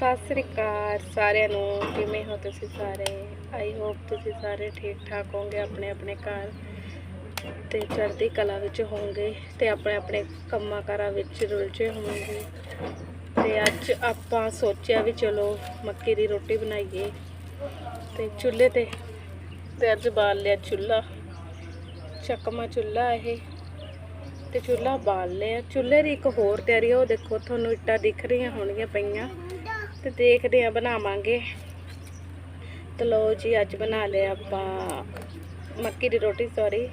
ਸਤਿ ਸ੍ਰੀ ਅਕਾਲ ਸਾਰਿਆਂ ਨੂੰ, ਕਿਵੇਂ ਹੋ ਤੁਸੀਂ ਸਾਰੇ? ਆਈ ਹੋਪ ਤੁਸੀਂ ਸਾਰੇ ਠੀਕ ਠਾਕ ਹੋਗੇ ਆਪਣੇ ਆਪਣੇ ਘਰ ਤੇ ਚੜ੍ਹਦੀ ਕਲਾ ਵਿੱਚ ਹੋਵੋਗੇ ਤੇ ਆਪਣੇ ਆਪਣੇ ਕੰਮਾਂ ਕਾਰਾਂ ਵਿੱਚ ਰੁਲਝੇ ਹੋਵੋਗੇ। ਤੇ ਅੱਜ ਆਪਾਂ ਸੋਚਿਆ ਵੀ ਚਲੋ ਮੱਕੀ ਦੀ ਰੋਟੀ ਬਣਾਈਏ ਤੇ ਚੁੱਲ੍ਹੇ ਤੇ ਤੇ ਅੱਜ ਬਾਲ ਲਿਆ ਚੁੱਲ੍ਹਾ। ਚੱਕਮਾ ਚੁੱਲ੍ਹਾ ਇਹ, ਤੇ ਚੁੱਲ੍ਹਾ ਬਾਲ ਲਿਆ। ਚੁੱਲ੍ਹੇ ਦੀ ਇੱਕ ਹੋਰ ਤਿਆਰੀ ਉਹ ਦੇਖੋ ਤੁਹਾਨੂੰ ਇੱਟਾਂ ਦਿਖ ਰਹੀਆਂ ਹੋਣਗੀਆਂ ਪਈਆਂ। ਤੇ ਦੇਖਦੇ ਆ ਬਣਾਵਾਂਗੇ। ਤੇ ਲਓ ਜੀ, ਅੱਜ ਬਣਾ ਲਿਆ ਆਪਾਂ ਮੱਕੀ ਦੀ ਰੋਟੀ ਸੌਰੀ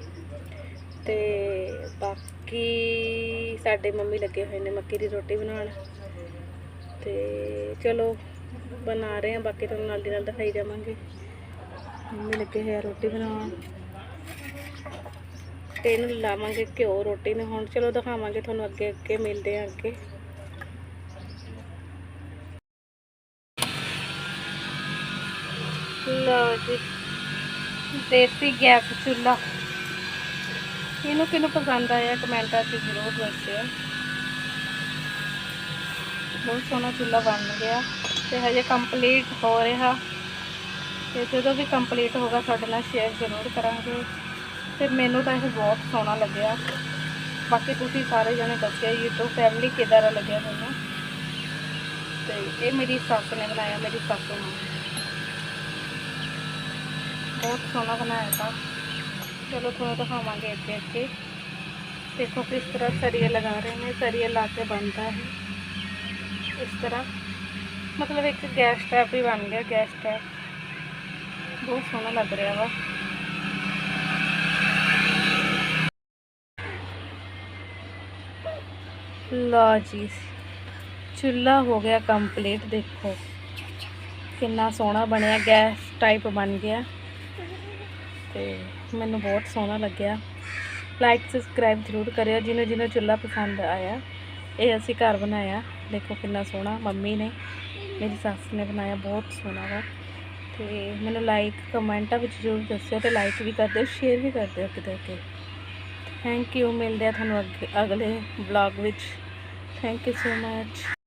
ਤੇ ਬਾਕੀ ਸਾਡੇ ਮੰਮੀ ਲੱਗੇ ਹੋਏ ਨੇ ਮੱਕੀ ਦੀ ਰੋਟੀ ਬਣਾਉਣ। ਤੇ ਚਲੋ, ਬਣਾ ਰਹੇ ਆ ਬਾਕੀ ਤੁਹਾਨੂੰ ਨਾਲ ਦੀ ਨਾਲ ਦਿਖਾਈ ਜਾਵਾਂਗੇ ਮੰਮੀ ਲੱਗੇ ਹੋਏ ਆ ਰੋਟੀ ਬਣਾਉਣ। ਤੇ ਇਹਨੂੰ ਲਾਵਾਂਗੇ ਘਿਓ ਰੋਟੀ ਨੂੰ ਹੁਣ। ਚਲੋ, ਦਿਖਾਵਾਂਗੇ, ਤੁਹਾਨੂੰ ਅੱਗੇ ਅੱਗੇ ਮਿਲਦੇ ਆ ਅੱਗੇ। ਲਓ ਜੀ। ਦੇਸੀ ਗੈਸ ਚੁੱਲ੍ਹਾ। ਇਹਨੂੰ ਕਿਹਨੂੰ ਪਸੰਦ ਆਇਆ ਕਮੈਂਟਾਂ 'ਚ ਜ਼ਰੂਰ ਦੱਸਿਓ। ਬਹੁਤ ਸੋਹਣਾ ਚੁੱਲ੍ਹਾ ਬਣ ਗਿਆ ਤੇ ਹਜੇ ਕੰਪਲੀਟ ਹੋ ਰਿਹਾ। ਤੇ ਜਦੋਂ ਵੀ ਕੰਪਲੀਟ ਹੋਗਾ ਤੁਹਾਡੇ ਨਾਲ ਸ਼ੇਅਰ ਜ਼ਰੂਰ ਕਰਾਂਗੇ। ਤੇ ਮੈਨੂੰ ਤਾਂ ਇਹ ਬਹੁਤ ਸੋਹਣਾ ਲੱਗਿਆ। ਬਾਕੀ ਤੁਸੀਂ ਸਾਰੇ ਜਣੇ ਦੱਸਿਆ, YouTube ਫੈਮਿਲੀ ਕਿੱਦਾਂ ਦਾ ਲੱਗਿਆ ਤੁਹਾਨੂੰ? ਤੇ ਇਹ ਮੇਰੀ ਸੱਸ ਨੇ ਬਣਾਇਆ, ਮੇਰੀ ਸੱਸ ਨੂੰ। ਬਹੁਤ ਸੋਹਣਾ ਬਣਾਇਆ ਤਾਂ ਚਲੋ ਤੁਹਾਨੂੰ ਦਿਖਾਵਾਂਗੇ ਅੱਗੇ ਅੱਗੇ ਦੇਖੋ ਕਿਸ ਤਰ੍ਹਾਂ ਸਰੀਏ ਲਗਾ ਰਹੇ ਨੇ ਸਰੀਏ ਲਾ ਕੇ ਬਣਦਾ ਹੈ ਇਸ ਤਰ੍ਹਾਂ ਮਤਲਬ ਇੱਕ ਗੈਸ ਟੈਪ ਹੀ ਬਣ ਗਿਆ ਗੈਸ ਟੈਪ ਬਹੁਤ ਸੋਹਣਾ ਲੱਗ ਰਿਹਾ ਵਾ ਲਓ ਜੀ ਚੁੱਲ੍ਹਾ ਹੋ ਗਿਆ ਕੰਪਲੀਟ ਦੇਖੋ ਕਿੰਨਾ ਸੋਹਣਾ ਬਣਿਆ ਗੈਸ ਟਾਈਪ ਬਣ ਗਿਆ ਤੇ ਮੈਨੂੰ ਬਹੁਤ ਸੋਹਣਾ ਲੱਗਿਆ। ਲਾਈਕ ਸਬਸਕ੍ਰਾਈਬ ਜ਼ਰੂਰ ਕਰਿਓ। ਜਿਹਨੂੰ ਜਿਹਨੂੰ ਚੁੱਲ੍ਹਾ ਪਸੰਦ ਆਇਆ, ਇਹ ਅਸੀਂ ਘਰ ਬਣਾਇਆ। ਦੇਖੋ ਕਿੰਨਾ ਸੋਹਣਾ। ਮੰਮੀ ਨੇ, ਮੇਰੀ ਸੱਸ ਨੇ ਬਣਾਇਆ। ਬਹੁਤ ਸੋਹਣਾ ਵਾ। ਤੇ ਮੈਨੂੰ ਲਾਈਕ ਕਮੈਂਟਾਂ ਵਿੱਚ ਜ਼ਰੂਰ ਦੱਸਿਓ ਤੇ ਲਾਈਕ ਵੀ ਕਰ ਦਿਓ ਸ਼ੇਅਰ ਵੀ ਕਰ ਦਿਓ ਕਿਤੇ ਕਿ ਥੈਂਕ ਯੂ ਮਿਲਦੇ ਆ ਤੁਹਾਨੂੰ ਅੱਗੇ, ਅਗਲੇ ਵਲੌਗ ਵਿੱਚ। Thank you so much